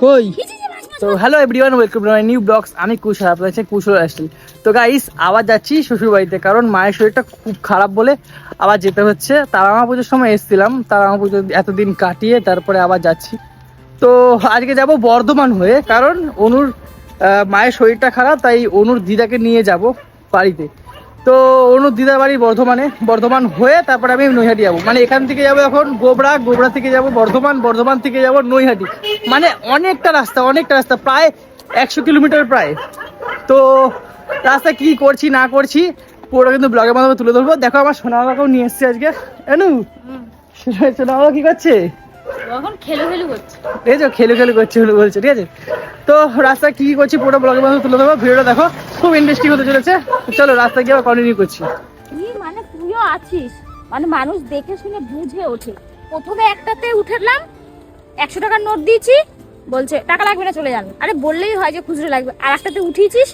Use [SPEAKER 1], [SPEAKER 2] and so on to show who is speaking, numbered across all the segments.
[SPEAKER 1] কই? তো hello everyone welcome to my new blogs আমি কুশল আপনার কাছে কুশল আসছি। তো গাইস আবার যাচ্ছি শ্বশুর বাড়িতে কারণ মায়ের শরীরটা খুব খারাপ বলে আবার যেতে হচ্ছে। তারামা পুজোর সময় এসেছিলাম। তারামা পুজো এতদিন কাটিয়ে তারপরে আবার যাচ্ছি। তো আজকে যাব বর্ধমান হয়ে কারণ অনুর আহ, মায়ের শরীরটা খারাপ তাই অনুর দিদাকে নিয়ে যাব বাড়িতে। তো অনু দিদার বাড়ি বর্ধমানে বর্ধমান হয়ে তারপরে আমি নৈহাটি যাব। মানে এখান থেকে যাব এখন গোবরা গোবরা থেকে যাব বর্ধমান বর্ধমান থেকে যাব নৈহাটি। মানে অনেকটা রাস্তা অনেকটা রাস্তা প্রায় একশো কিলোমিটার প্রায়। তো রাস্তা কি করছি না করছি পুরো কিন্তু ব্লগের মাধ্যমে তুলে ধরবো। দেখো আমার সোনা বাবাকেও নিয়ে এসছি আজকে। এনু সোনা বাবা কি করছে?
[SPEAKER 2] এখন খেলো খেলো করছে।
[SPEAKER 1] ঠিক আছে খেলে খেলে করছে বলছে ঠিক আছে? তো কি করছি পুরো ব্লগের তুলে দেবো ভিডিওটা দেখো খুব ইন্টারেস্টিং হতে চলেছে। চলো গিয়ে আবার কন্টিনিউ করছি।
[SPEAKER 2] কি মানে তুইও আছিস? মানে মানুষ দেখে শুনে বুঝে ওঠে। প্রথমে একটাতে উঠলাম একশো টাকার নোট দিয়েছি বলছে টাকা লাগবে না চলে যান। আরে বললেই হয় যে খুচরো লাগবে। আর একটাতে উঠিয়েছিস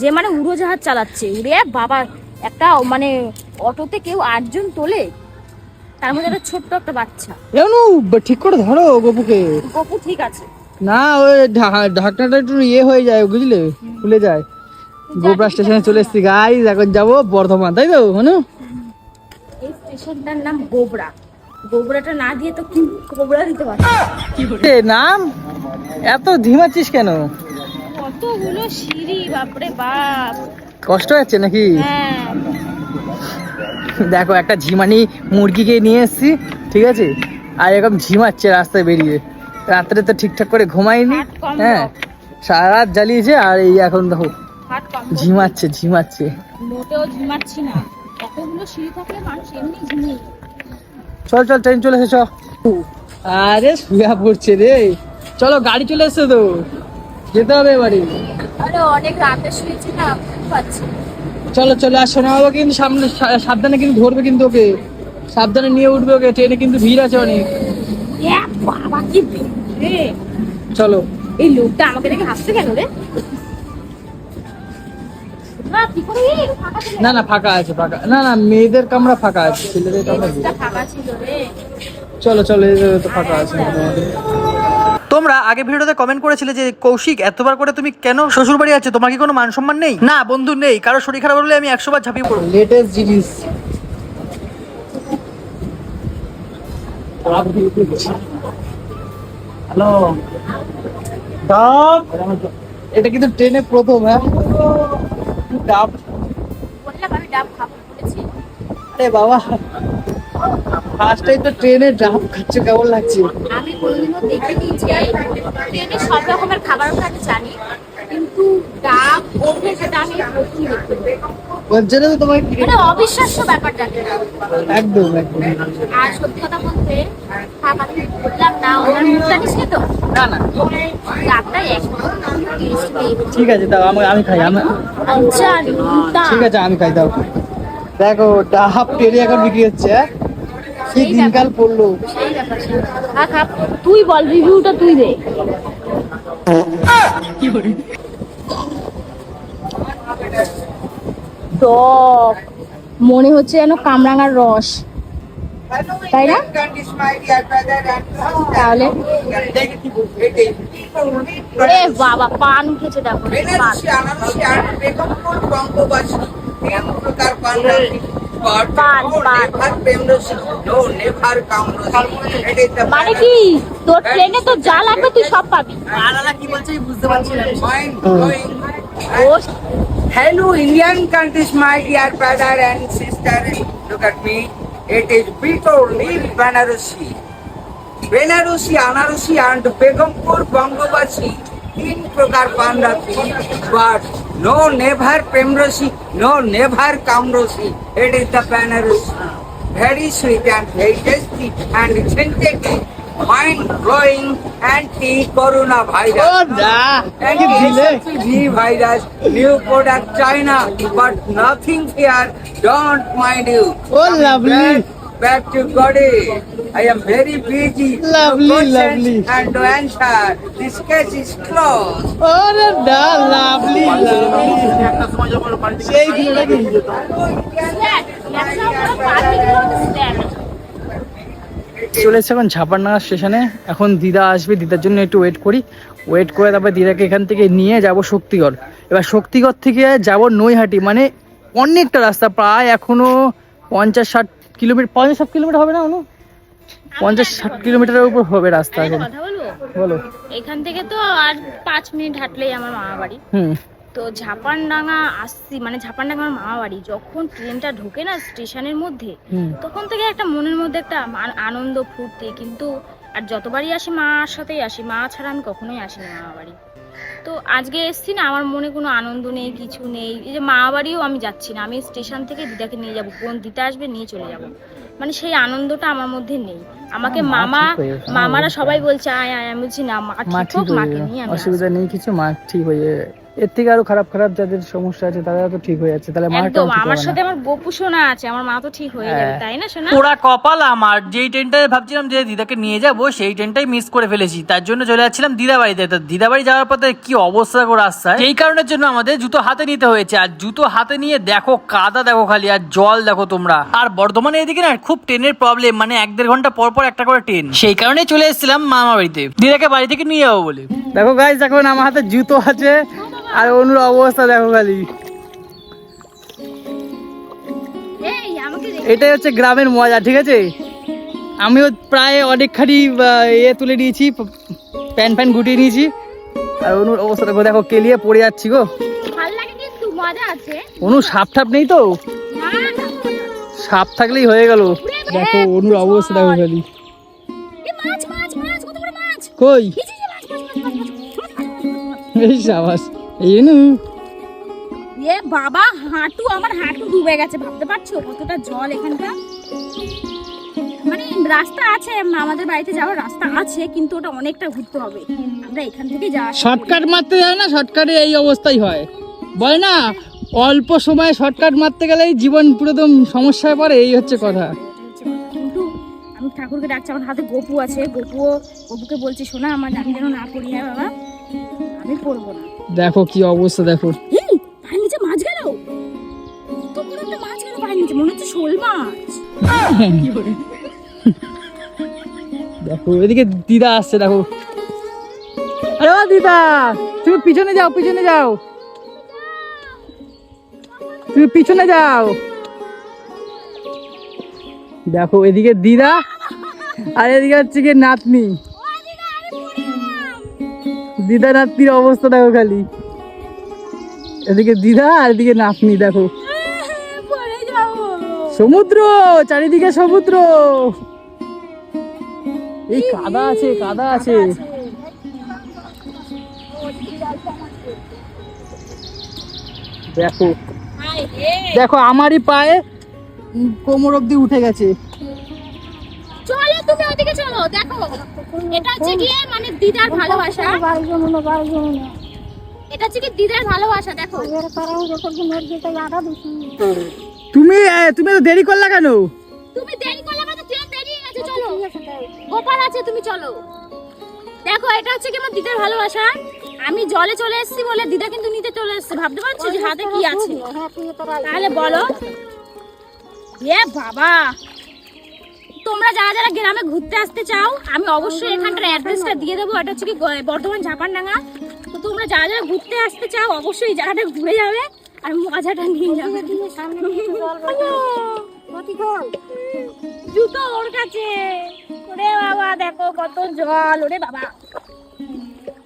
[SPEAKER 2] যে মানে উড়োজাহাজ চালাচ্ছে। উড়ে বাবা একটা মানে অটোতে কেউ আটজন তোলে তার মধ্যে একটা ছোট্ট একটা বাচ্চা।
[SPEAKER 1] এমন ঠিক করে ধরো গপুকে।
[SPEAKER 2] গপু ঠিক আছে।
[SPEAKER 1] না ওই ঢাকনাটা একটু ইয়ে হয়ে যায় বুঝলে? খুলে যায়। গোবরা স্টেশনে চলে এসছি। গাই এখন যাব বর্ধমান তাই তো হনু?
[SPEAKER 2] এই স্টেশনটার নাম গোবরা। গোবরাটা না দিয়ে তো কি গোবরা দিতে পারছে
[SPEAKER 1] নাম? এত ধিমাচ্ছিস কেন?
[SPEAKER 2] কতগুলো সিঁড়ি বাপরে বাপ।
[SPEAKER 1] কষ্ট হচ্ছে নাকি?
[SPEAKER 2] হ্যাঁ।
[SPEAKER 1] দেখো একটা ঝিমানি মুরগিকে নিয়ে এসেছি ঠিক আছে? আর এরকম ঝিমাচ্ছে রাস্তায় বেরিয়ে। রাত্রে তো ঠিকঠাক করে ঘুমাইনি হ্যাঁ। সারা রাত জ্বালিয়েছে আর এই এখন দেখো ঝিমাচ্ছে ঝিমাচ্ছে।
[SPEAKER 2] মোটেও ঝিমাচ্ছি না। এতগুলো সিঁড়ি থাকলে মানুষ এমনি ঝিমিয়ে
[SPEAKER 1] চল চল ট্রেন চলে এসেছ আরে শুয়া পড়ছে রে। চলো গাড়ি চলে এসছে তো। যেতে হবে বাড়ি
[SPEAKER 2] আরে অনেক রাতে শুয়েছি না পারছি
[SPEAKER 1] চলো চলো আর শোনা বাবা কিন্তু সামনে সাবধানে কিন্তু ধরবে কিন্তু ওকে। সাবধানে নিয়ে উঠবে ওকে ট্রেনে কিন্তু ভিড় আছে অনেক।
[SPEAKER 2] বাবা কি
[SPEAKER 1] চলো।
[SPEAKER 2] এই লোকটা আমাকে দেখে হাসছে কেন রে? না
[SPEAKER 1] না ফাঁকা আছে ফাঁকা। না না মেয়েদের কামরা ফাঁকা আছে ছেলেদের কামরা
[SPEAKER 2] ফাঁকা ছিল রে।
[SPEAKER 1] চলো চলো এই তো ফাঁকা আছে। তোমরা আগে ভিডিওতে কমেন্ট করেছিলে যে কৌশিক এতবার করে তুমি কেন শ্বশুর বাড়ি আছে? তোমার কি কোনো মান সম্মান নেই? না বন্ধু নেই। কারও শরীর খারাপ হলে আমি একশো বার ঝাঁপিয়ে পড়ব। লেটেস্ট জিনিস। হ্যালো ডাব এটা কিন্তু ট্রেনে প্রথম হ্যাঁ? ডাব
[SPEAKER 2] বললাম আমি ডাব খাব বলেছি।
[SPEAKER 1] আরে বাবা। ফার্স্ট টাইম তো ট্রেনে ডাব খাচ্ছে কেমন লাগছে?
[SPEAKER 2] আমি কোনোদিনও দেখিনি যে ট্রেনে সব রকমের খাবার আমি জানি। কিন্তু ডাব ওঠে সেটা আমি প্রথম দেখতে
[SPEAKER 1] বলছে তো তোমাকে কি-
[SPEAKER 2] মানে অবিশ্বাস্য ব্যাপারটা।
[SPEAKER 1] একদম একদম।
[SPEAKER 2] আর সত্যি কথা বলতে থাক বললাম না মুখটা
[SPEAKER 1] না না
[SPEAKER 2] ডাবটা একদম
[SPEAKER 1] ঠিক আছে দাও আমি আমি খাই আমি
[SPEAKER 2] আচ্ছা
[SPEAKER 1] ঠিক আছে আমি খাই দাও। দেখো ডাব টেনে এখন বিক্রি হচ্ছে হ্যাঁ?
[SPEAKER 2] সেই
[SPEAKER 1] দিনকাল পড়ল।
[SPEAKER 2] খা তুই বল রিভিউটা তুই দে। টক মনে হচ্ছে যেন কামরাঙার রস। তাই না? তাহলে? এ বাবা পান উঠেছে দেখো পান।
[SPEAKER 1] বুঝতে পারছি না।
[SPEAKER 3] Hello Indian countries my dear brother and sister look me it is betel leaf Banarasi Banarasi আনারসি and Begampur বঙ্গবাসী তিন প্রকার পান্ডা but No, never Pemrosi. No, never Kamrosi. It is the Banaras. Very sweet and very tasty and synthetic. Mind blowing anti
[SPEAKER 1] corona
[SPEAKER 3] virus.
[SPEAKER 1] Oh, nah.
[SPEAKER 3] Anti virus, new product China, but nothing here. Don't mind you.
[SPEAKER 1] Oh, lovely.
[SPEAKER 3] Back, to body. I am very busy.
[SPEAKER 1] Lovely,
[SPEAKER 3] No questions
[SPEAKER 1] lovely.
[SPEAKER 3] And to answer. This case is closed.
[SPEAKER 1] সেই
[SPEAKER 2] স্ল্যাট স্ল্যাট পান বিক্রি করতে স্ল্যাট
[SPEAKER 1] চলে এসেছে এখন ঝাপারনাগা স্টেশনে এখন দিদা আসবে দিদার জন্য একটু ওয়েট করি ওয়েট করে তারপর দিদাকে এখান থেকে নিয়ে যাব শক্তিগড় এবার শক্তিগড় থেকে যাব নৈহাটি মানে অনেকটা রাস্তা প্রায় এখনও পঞ্চাশ ষাট কিলোমিটার পঞ্চাশ ষাট কিলোমিটার হবে না অনু? পঞ্চাশ ষাট কিলোমিটারের উপর হবে রাস্তা এখন। বলো।
[SPEAKER 2] এখান থেকে তো আর পাঁচ মিনিট হাঁটলেই আমার মামা বাড়ি।
[SPEAKER 1] হুম।
[SPEAKER 2] তো ঝাপানডাঙ্গা আসছি মানে ঝাপানডাঙ্গা আমার মামা বাড়ি। যখন ট্রেনটা ঢোকে না স্টেশনের মধ্যে তখন থেকে একটা মনের মধ্যে একটা আনন্দ ফুর্তি কিন্তু আর যতবারই আসি মার সাথেই আসি মা ছাড়া আমি কখনোই আসিনি মামা বাড়ি। তো আজকে এসছি না আমার মনে কোনো আনন্দ নেই কিছু নেই। এই যে মা বাড়িও আমি যাচ্ছি না আমি স্টেশন থেকে দিদাকে নিয়ে যাব বোন দিতে আসবে নিয়ে চলে যাব। মানে সেই আনন্দটা আমার মধ্যে নেই। আমাকে মামা
[SPEAKER 1] হয়ে
[SPEAKER 2] মামারা সবাই বলছে আয় আয় আমি বলছি না মা ঠিক হোক মাকে নিয়ে
[SPEAKER 1] অসুবিধা নেই কিছু মা ঠিক হয়ে এর থেকে আরও খারাপ খারাপ যাদের সমস্যা আছে তারা তো ঠিক হয়ে যাচ্ছে। তাহলে
[SPEAKER 2] একদম আমার সাথে আমার গোপু সোনা আছে আমার মা তো ঠিক হয়ে যাবে
[SPEAKER 1] হ্যাঁ।
[SPEAKER 2] তাই না সোনা?
[SPEAKER 4] পোড়া কপাল আমার। যেই ট্রেনটায় ভাবছিলাম যে দিদাকে নিয়ে যাব সেই ট্রেনটাই মিস করে ফেলেছি। তার জন্য চলে যাচ্ছিলাম দিদা বাড়িতে তো দিদা বাড়ি যাওয়ার পথে কি অবস্থা করে রাস্তায়? সেই কারণের জন্য আমাদের জুতো হাতে নিতে হয়েছে। আর জুতো হাতে নিয়ে দেখো কাদা দেখো খালি আর জল দেখো তোমরা। আর বর্ধমানে এদিকে না খুব ট্রেনের প্রবলেম মানে এক দেড় ঘণ্টা পর পর একটা করে ট্রেন সেই কারণে চলে এসেছিলাম মামা বাড়িতে দিদাকে বাড়ি থেকে নিয়ে যাব বলে।
[SPEAKER 1] দেখো গাইজ দেখো আমার হাতে জুতো আছে আর অনুর অবস্থা দেখো খালি
[SPEAKER 2] এই আমাকে রে-
[SPEAKER 1] এটাই হচ্ছে গ্রামের মজা ঠিক আছে আমিও প্রায় অনেকখানি ইয়ে তুলে নিয়েছি প্যান প্যান গুটিয়ে নিয়েছি আর অনুর অবস্থা দেখো দেখো কেলিয়ে পড়ে যাচ্ছি গো
[SPEAKER 2] ভালো লাগে কিন্তু মজা আছে
[SPEAKER 1] অনু সাপ ঠাপ নেই তো
[SPEAKER 2] না, না, না।
[SPEAKER 1] সাপ থাকলেই হয়ে গেল দেখো অনুর অবস্থা দেখো খালি
[SPEAKER 2] এ মাছ মাছ মাছ কত বড় মাছ
[SPEAKER 1] কই।
[SPEAKER 2] এই
[SPEAKER 1] সাবাস এই
[SPEAKER 2] এ বাবা হাঁটু আমার হাঁটু ডুবে গেছে ভাবতে পারছ? কতটা জল এখানকার? মানে রাস্তা আছে আমাদের বাড়িতে যাওয়ার রাস্তা আছে কিন্তু ওটা অনেকটা ঘুরতে হবে। আমরা এখান থেকে যাওয়া
[SPEAKER 1] শর্টকাট মারতে যায় না? শর্টকাটে এই অবস্থাই হয়। বলে না অল্প সময়ে শর্টকাট মারতে গেলেই জীবন পুরো একদম সমস্যায় পড়ে এই হচ্ছে কথা।
[SPEAKER 2] কিন্তু আমি ঠাকুরকে ডাকছি আমার হাতে গপু আছে। গপুও গপুকে বলছি শোনা আমার আমি যেন না পড়ি হ্যাঁ বাবা? আমি পড়ব না।
[SPEAKER 1] দেখো কি অবস্থা দেখো।
[SPEAKER 2] পায়ের নিচে মাছ গেল? একটা মাছ গেল পায়ের নিচে মনে হচ্ছে শোল মাছ।
[SPEAKER 1] দেখো এদিকে দিদা আসছে দেখো। আরে ও দিদা তুমি পিছনে যাও পিছনে যাও। তুমি পিছনে যাও। দেখো এদিকে দিদা আর এদিকে হচ্ছে কি নাতনি। দিদা নাতনির অবস্থা দেখো খালি। এদিকে দিদা আর এদিকে নাতনি দেখো। সমুদ্র চারিদিকে সমুদ্র। এই কাদা আছে কাদা আছে। দেখো। দেখো আমারই পায়ে কোমর অব্দি উঠে গেছে।
[SPEAKER 2] তুমি ওদিকে চলো দেখো। এটা হচ্ছে গিয়ে মানে দিদার ভালোবাসা। এটা হচ্ছে কি দিদার ভালোবাসা দেখো।
[SPEAKER 1] তুমি তুমি তো দেরি করলা কেন?
[SPEAKER 2] তুমি দেরি করলে মানে ট্রেন দেরি আছে চলো। গোপাল আছে তুমি চলো। দেখো এটা হচ্ছে কি আমার দিদার ভালোবাসা। আমি জলে চলে এসেছি বলে দিদা কিন্তু নিতে চলে এসেছে। ভাবতে পারছ যে হাতে কি আছে? তাহলে বলো। এ বাবা! তোমরা যারা যারা গ্রামে ঘুরতে আসতে চাও আমি অবশ্যই এখানটার অ্যাড্রেসটা দিয়ে দেবো। এটা হচ্ছে কি বর্ধমান ঝাপানডাঙ্গা। তো তোমরা যারা যারা ঘুরতে আসতে চাও অবশ্যই এই জায়গাটা ঘুরে যাবে আর মজাটা নিয়ে যাবে। জুতো ওর কাছে। ওরে বাবা দেখো কত জল ওরে বাবা।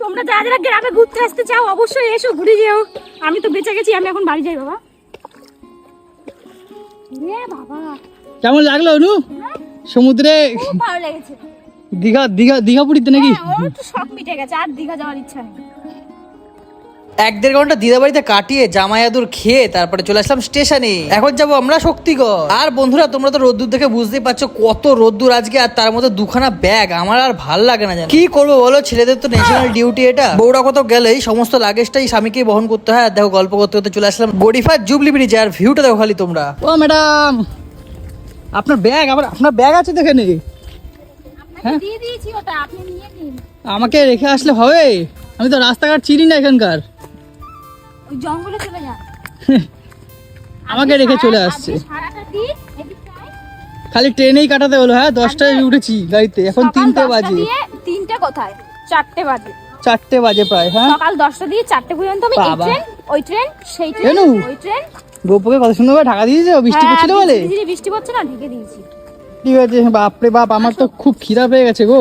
[SPEAKER 2] তোমরা যারা যারা গ্রামে ঘুরতে আসতে চাও অবশ্যই এসো ঘুরে যেও। আমি তো বেঁচে গেছি আমি এখন বাড়ি যাই বাবা। রে বাবা।
[SPEAKER 1] কেমন লাগল অনু? সমুদ্রে
[SPEAKER 2] খুব ভালো লেগেছে।
[SPEAKER 1] দীঘা দীঘা দীঘা পুরীতে নাকি?
[SPEAKER 2] হ্যাঁ, শখ মিটে গেছে আর দীঘা যাওয়ার ইচ্ছা নেই।
[SPEAKER 4] এক দেড় ঘণ্টা দিদা বাড়িতে কাটিয়ে জামাইয়াদুর খেয়ে তারপরে চলে আসলাম স্টেশনে। এখন যাব আমরা শক্তিগড়। আর বন্ধুরা তোমরা তো রোদ্দুর দেখে বুঝতেই পারছ কত রোদ্দুর আজকে আর তার মধ্যে দুখানা ব্যাগ। আমার আর ভালো লাগে না জানো। কি করব বলো? ছেলেদের তো ন্যাশনাল ডিউটি এটা। বউরা কত গেলেই সমস্ত লাগেজটাই স্বামীকেই বহন করতে হয়। আর দেখো গল্প করতে করতে চলে আসলাম গরিফার জুবলি ব্রিজে আর ভিউটা দেখো খালি তোমরা।
[SPEAKER 1] ও ম্যাডাম আপনার ব্যাগ আবার আপনার ব্যাগ আছে
[SPEAKER 2] আপনি নিয়ে নিন।
[SPEAKER 1] আমাকে রেখে আসলে হবে? আমি তো রাস্তাঘাট চিনি না এখানকার।
[SPEAKER 2] জঙ্গলে চলে যান।
[SPEAKER 1] আমাকে রেখে চলে আসছে। খালি ট্রেনেই কাটাতে হলো হ্যাঁ? দশটায় উঠেছি গাড়িতে এখন তিনটে বাজে।
[SPEAKER 2] তিনটে কোথায়? চারটে বাজে।
[SPEAKER 1] চারটে বাজে প্রায় হ্যাঁ?
[SPEAKER 2] সকাল দশটা দিয়ে চারটে পর্যন্ত আমি এই ট্রেন ওই ট্রেন সেই ট্রেন ওই ট্রেন
[SPEAKER 1] গোপুকে কত সুন্দর ঢাকা দিয়েছে বৃষ্টি
[SPEAKER 2] হ্যাঁ,
[SPEAKER 1] পড়ছিল বলে?
[SPEAKER 2] বৃষ্টি পড়ছে না ঢেকে দিয়েছি।
[SPEAKER 1] ঠিক আছে বাপরে বাপ আমার তো খুব খিদা পেয়ে গেছে গো।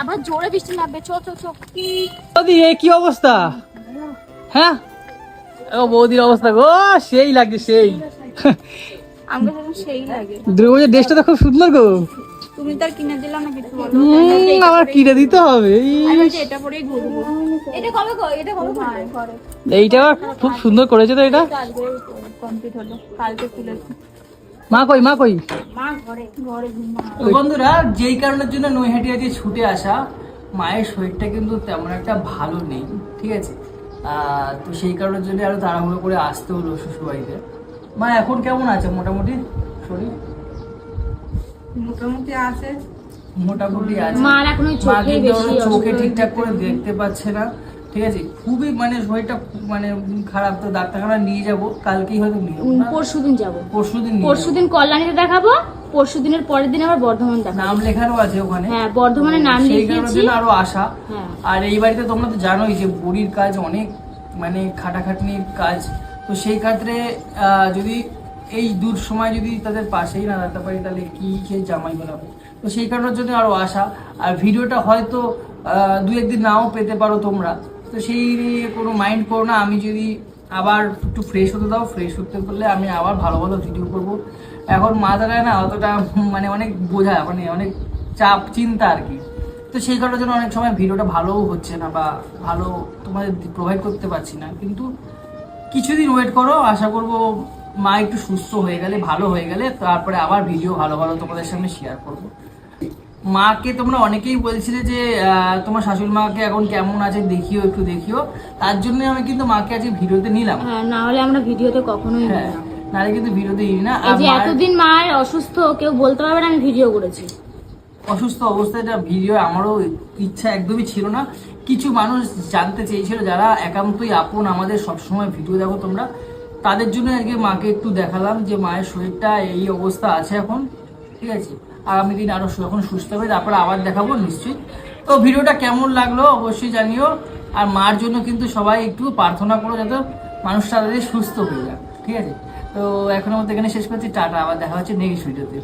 [SPEAKER 2] আবার জোরে বৃষ্টি নামবে চো চো চো।
[SPEAKER 1] বৌদি এ কি অবস্থা? হ্যাঁ? ও বৌদির অবস্থা গো সেই লাগছে সেই।
[SPEAKER 2] আমাকে সেই লাগে।
[SPEAKER 1] ড্রেসটা তো খুব সুন্দর গো।
[SPEAKER 2] তুমি তো আর কিনে দিলা না কিছু বলো।
[SPEAKER 1] আমার কিনে দিতে হবে।
[SPEAKER 2] এটা পরেই ঘুরবো। এটা কবে এটা কবে ঘরে
[SPEAKER 1] এইটা আবার খুব সুন্দর করেছে তো এটা।
[SPEAKER 2] কমপ্লিট হলো কালকে তুলেছি
[SPEAKER 1] মা কই মা কই? বন্ধুরা যেই কারণের জন্য নৈহাটি আজকে ছুটে আসা মায়ের শরীরটা কিন্তু তেমন একটা ভালো নেই ঠিক আছে? তো সেই কারণের জন্য আরও তাড়াহুড়ো করে আসতে হলো শ্বশুরবাড়িতে। মা এখন কেমন আছে মোটামুটি শরীর?
[SPEAKER 3] মোটামুটি আছে।
[SPEAKER 1] মোটামুটি আছে।
[SPEAKER 2] মার এখন বেশি
[SPEAKER 1] চোখে ঠিকঠাক করে দেখতে পাচ্ছে না। ঠিক আছে? খুবই মানে শরীরটা মানে খারাপ তো ডাক্তারখানা নিয়ে যাব। কালকেই হয়তো নিয়ে যাব না।
[SPEAKER 2] পরশু দিন যাব।
[SPEAKER 1] পরশু দিন
[SPEAKER 2] পরশু দিন কল্যাণীতে দেখাবো। পরশু দিনের পরের দিন আবার বর্ধমান
[SPEAKER 1] নাম লেখানো আছে ওখানে।
[SPEAKER 2] হ্যাঁ বর্ধমানে নাম লিখিয়েছি।
[SPEAKER 1] আরও আশা।
[SPEAKER 2] হ্যাঁ।
[SPEAKER 1] আর এই বাড়িতে তোমরা তো জানোই যে বুড়ির কাজ অনেক মানে খাটাখাটনির কাজ। তো সেই ক্ষেত্রে আহ, যদি এই দূর সময় যদি তাদের পাশেই না দাঁড়াতে পারি, তাহলে কি খেয়ে জামাই বানাবো তো সেই কারণের জন্য আরও আশা। আর ভিডিওটা হয়তো দু একদিন নাও পেতে পারো তোমরা। তো সেই নিয়ে কোনো মাইন্ড করো না। আমি যদি আবার একটু ফ্রেশ হতে দাও ফ্রেশ হতে পারলে আমি আবার ভালো ভালো ভিডিও করব। এখন মাথাটায় না অতটা মানে অনেক বোঝা মানে অনেক চাপ, চিন্তা আর কি। তো সেই কারণের জন্য অনেক সময় ভিডিওটা ভালোও হচ্ছে না বা ভালো তোমাদের প্রোভাইড করতে পারছি না। কিন্তু কিছুদিন ওয়েট করো, আশা করব মা একটু সুস্থ হয়ে গেলে ভালো হয়ে গেলে তারপরে আবার ভিডিও ভালো ভালো তোমাদের সামনে শেয়ার করব। মাকে তোমরা অনেকেই বলছিলে যে তোমার শাশুড়ি মাকে এখন কেমন আছে দেখিও একটু দেখিও। তার জন্য আমি কিন্তু মাকে আজকে ভিডিওতে নিলাম।
[SPEAKER 2] হ্যাঁ না হলে আমরা ভিডিওতে কখনোই নিই
[SPEAKER 1] হ্যাঁ নাহলে কিন্তু ভিডিওতে নিই না।
[SPEAKER 2] এই যে এতদিন মায়ের অসুস্থ কেউ বলতে পারবে না আমি ভিডিও করেছি।
[SPEAKER 1] অসুস্থ অবস্থায় এটা ভিডিও আমারও ইচ্ছা একদমই ছিল না। কিছু মানুষ জানতে চেয়েছিল যারা একান্তই আপন আমাদের সবসময় ভিডিও দেখো তোমরা। তাদের জন্য আজকে মাকে একটু দেখালাম যে মায়ের শরীরটা এই অবস্থা আছে এখন, ঠিক আছে? আগামী দিন আরও যখন সুস্থ হবে, তারপরে আবার দেখাবো নিশ্চয়ই তো ভিডিওটা কেমন লাগল অবশ্যই জানিও, আর মার জন্য কিন্তু সবাই একটু প্রার্থনা করো যাতে মানুষটা তাদের সুস্থ হয়ে যায়, ঠিক আছে? তো এখন আমাদের এখানে শেষ করছি, টাটা, আবার দেখা হচ্ছে নেক্সট ভিডিওতে